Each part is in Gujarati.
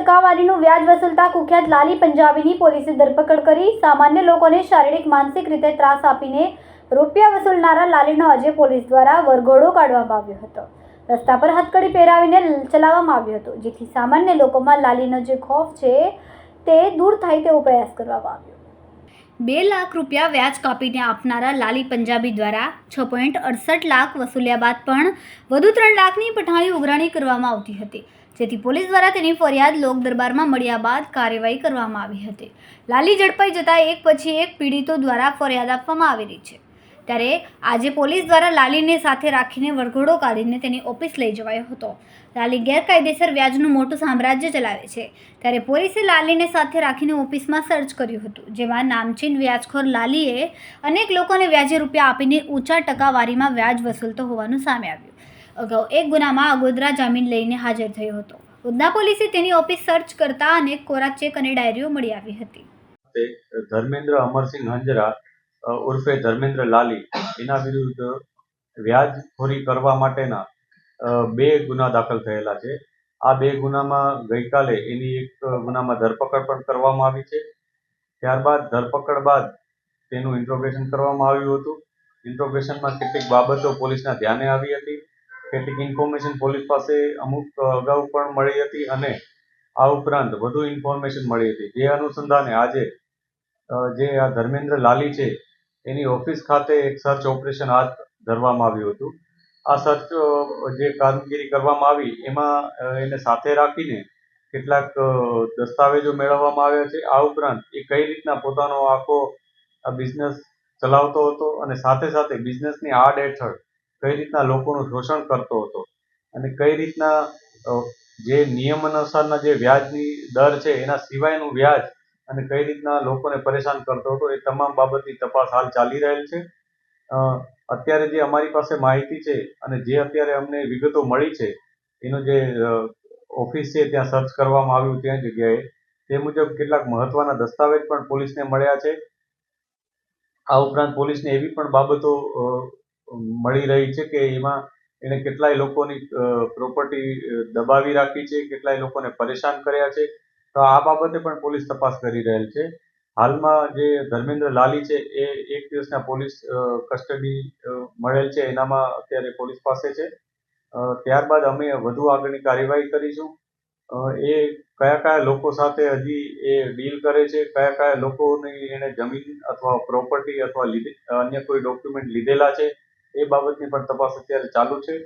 ટકાવારીનું વ્યાજ વસૂલતા કુખ્યાત લાલી પંજાબીની પોલીસે ધરપકડ કરી. સામાન્ય લોકોને શારીરિક, માનસિક રીતે ત્રાસ આપીને રૂપિયા વસૂલનારા લાલીનો આજે પોલીસ દ્વારા વરઘોડો કાઢવામાં આવ્યો હતો. રસ્તા પર હથકડી પહેરાવીને ચલાવવામાં આવ્યો હતો, જેથી સામાન્ય લોકોમાં લાલીનો જે ખોફ છે તે દૂર થાય તેવો પ્રયાસ કરવામાં આવ્યો. બે લાખ રૂપિયા વ્યાજ કાપીને આપનારા લાલી પંજાબી દ્વારા છ પોઈન્ટ અડસઠ લાખ વસૂલ્યા બાદ પણ વધુ ત્રણ લાખની પઠાણી ઉઘરાણી કરવામાં આવતી હતી. જેથી પોલીસ દ્વારા તેની ફરિયાદ લોક દરબારમાં મળ્યા બાદ કાર્યવાહી કરવામાં આવી હતી. લાલી ઝડપાઈ જતાં એક પછી એક પીડિતો દ્વારા ફરિયાદ આપવામાં આવી રહી છે. ત્યારે આજે પોલીસ દ્વારા લાલીને સાથે રાખીને વરઘોડો કાઢીને તેની ઓફિસ લઈ જવાયો હતો. લાલી ગેરકાયદેસર વ્યાજનું મોટું સામ્રાજ્ય ચલાવે છે. ત્યારે પોલીસે લાલીને સાથે રાખીને ઓફિસમાં સર્ચ કર્યું હતું, જેમાં નામચીન વ્યાજખોર લાલીએ અનેક લોકોને વ્યાજે રૂપિયા આપીને ઊંચા ટકાવારીમાં વ્યાજ વસૂલતો હોવાનું સામે આવ્યું. અગાઉ એક ગુનામાં અગોદરા જામીન લઈને હાજર થયો હતો. ઉધના પોલીસે તેની ઓફિસ સર્ચ કરતા અનેક કોરા ચેક અને ડાયરીઓ મળી આવી હતી. ધર્મેન્દ્ર અમરસિંહ હંજરા ઉર્ફે ધર્મેન્દ્ર લાલી, એના વિરુદ્ધ વ્યાજખોરી કરવા માટેના બે ગુના દાખલ થયેલા છે. આ બે ગુનામાં ગઈકાલે એની એક ગુનામાં ધરપકડ પણ કરવામાં આવી છે. ત્યારબાદ ધરપકડ બાદ તેનું ઇન્ટ્રોગેશન કરવામાં આવ્યું હતું. ઇન્ટ્રોગેશનમાં કેટલીક બાબતો પોલીસના ધ્યાને આવી હતી. કેટલીક ઇન્ફોર્મેશન પોલીસ પાસે અમુક અગાઉ પણ મળી હતી અને આ ઉપરાંત વધુ ઇન્ફોર્મેશન મળી હતી. જે અનુસંધાને આજે જે આ ધર્મેન્દ્ર લાલી છે, એની ઓફિસ ખાતે એક સર્ચ ઓપરેશન હાથ ધરવામાં આવ્યું હતું. આ સર્ચ જે કામગીરી કરવામાં આવી, એમાં એને સાથે રાખીને કેટલાક દસ્તાવેજો મેળવવામાં આવ્યા છે. આ ઉપરાંત એ કઈ રીતના પોતાનો આખો આ બિઝનેસ ચલાવતો હતો અને સાથે સાથે બિઝનેસની આડ હેઠળ કઈ રીતના લોકોનું શોષણ કરતો હતો અને કઈ રીતના જે નિયમ અનુસારના જે વ્યાજની દર છે, એના સિવાયનું વ્યાજ અને કઈ રીતના લોકોને પરેશાન કરતો હતો, એ તમામ બાબતની તપાસ હાલ ચાલી રહેલ છે. અત્યારે જે અમારી પાસે માહિતી છે અને જે અત્યારે અમને વિગતો મળી છે, એનું જે ઓફિસ છે, ત્યાં સર્ચ કરવામાં આવ્યું ત્યાં જગ્યાએ, તે મુજબ કેટલાક મહત્વના દસ્તાવેજ પણ પોલીસને મળ્યા છે. આ ઉપરાંત પોલીસને એવી પણ બાબતો મળી રહી છે કે એમાં એણે કેટલાય લોકોની પ્રોપર્ટી દબાવી રાખી છે, કેટલાય લોકોને પરેશાન કર્યા છે. તો આ બાબતે પણ પોલીસ તપાસ કરી રહેલ છે. હાલમાં જે ધર્મેન્દ્ર લાલી છે, એ એક દિવસના પોલીસ કસ્ટડી મળેલ છે. એનામાં અત્યારે પોલીસ પાસે છે. ત્યારબાદ અમે વધુ આગળની કાર્યવાહી કરીશું. એ કયા કયા લોકો સાથે હજી એ ડીલ કરે છે, કયા કયા લોકોની એણે જમીન અથવા પ્રોપર્ટી અથવા અન્ય કોઈ ડોક્યુમેન્ટ લીધેલા છે એ બાબતની પણ તપાસ અત્યારે ચાલુ છે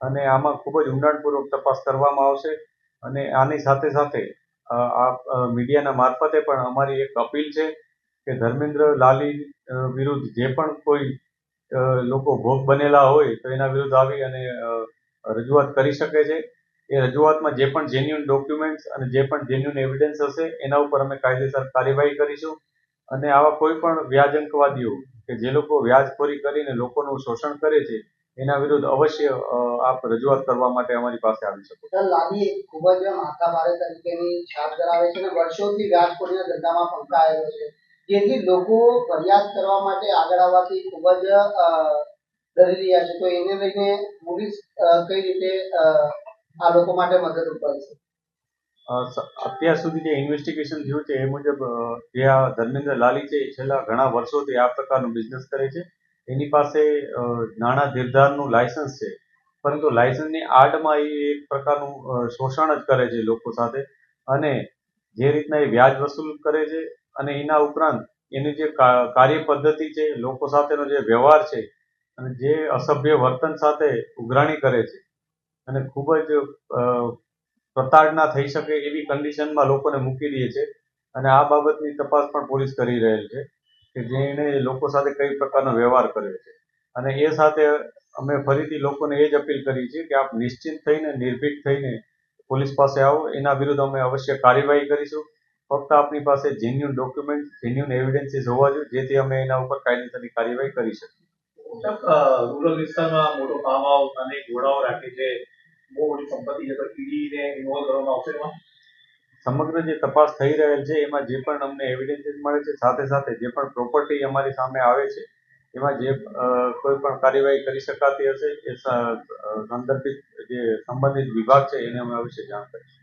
અને આમાં ખૂબ જ ઊંડાણપૂર્વક તપાસ કરવામાં આવશે અને આની સાથે સાથે આ મીડિયાના મારફતે પણ અમારી એક અપીલ છે કે ધર્મેન્દ્ર લાલી વિરુદ્ધ જે પણ કોઈ લોકો ભોગ બનેલા હોય તો એના વિરુદ્ધ આવી અને રજૂઆત કરી શકે છે. એ રજૂઆતમાં જે પણ જેન્યુન ડોક્યુમેન્ટ્સ અને જે પણ જેન્યુન એવિડન્સ હશે એના ઉપર અમે કાયદેસર કાર્યવાહી કરીશું અને આવા કોઈ પણ વ્યાજંકવાદીઓ કે જે લોકો વ્યાજખોરી કરીને લોકોનું શોષણ કરે છે, એના વિરુદ્ધ અવશ્ય આપ રજૂઆત કરવા માટે અમારી પાસે આવી શકો સર લાલી ખૂબ જ માથા ભારે તરીકેની છાપ ધરાવે છે અને વર્ષોથી વ્યાજખોરીના ધંધામાં પંકાયેલો છે. જેથી લોકો ફરિયાદ કરવા માટે આગળ આવવાથી ખૂબ જ ડરી રહ્યા છે. તો એને લઈને પોલીસ કઈ રીતે આ લોકો માટે મદદ ઉપાડશે અત્યાર સુધી જે ઇન્વેસ્ટિગેશન થયું છે, એ મુજબ જે આ ધર્મેન્દ્ર લાલી છે, એ છેલ્લા ઘણા વર્ષોથી આ પ્રકારનું બિઝનેસ કરે છે. એની પાસે નાણાં ધીરધારનું લાયસન્સ છે. પરંતુ લાયસન્સની આડમાં એ એક પ્રકારનું શોષણ જ કરે છે લોકો સાથે. અને જે રીતના એ વ્યાજ વસૂલ કરે છે અને એના ઉપરાંત એની જે કાર્ય પદ્ધતિ છે, લોકો સાથેનો જે વ્યવહાર છે, અને જે અસભ્ય વર્તન સાથે ઉઘરાણી કરે છે. અને ખૂબ જ પ્રતાડના થઈ શકે એવી કન્ડિશનમાં લોકોને મૂકી દે છે. અને આ બાબતની તપાસ પણ પોલીસ કરી રહેલ છે કે જેણે લોકો સાથે કઈ પ્રકારનો વ્યવહાર કર્યો છે. અને એ સાથે અમે ફરીથી લોકોને એ જ અપીલ કરી છે કે આપ નિશ્ચિત થઈને, નિર્ભીક થઈને પોલીસ પાસે આવો. એના વિરુદ્ધ અમે અવશ્ય કાર્યવાહી કરીશું. ફક્ત આપની પાસે જેન્યુન ડોક્યુમેન્ટ જેન્યુન એવિડન્સીસ હોવા જોઈએ, જેથી અમે એના ઉપર કાયદેસરની કાર્યવાહી કરી શકીએ. રૂરલ વિસ્તારમાં મોટો ફાર્મ હાઉસ અને ઘોડાઓ રાખે છે. બહુ મોટી સંપત્તિ છે, તો ઈડીને ઇન્વોલ્વ સમગ્ર જે તપાસ થઈ રહેલ છે, એમાં જે પણ અમને એવિડન્સીસ મળે છે, સાથે સાથે જે પણ પ્રોપર્ટી અમારી સામે આવે છે, એમાં જે કોઈ પણ કાર્યવાહી કરી શકાતી હશે, એ સંદર્ભિત જે સંબંધિત વિભાગ છે, એને અમે અવશ્ય જાણ કરીશું.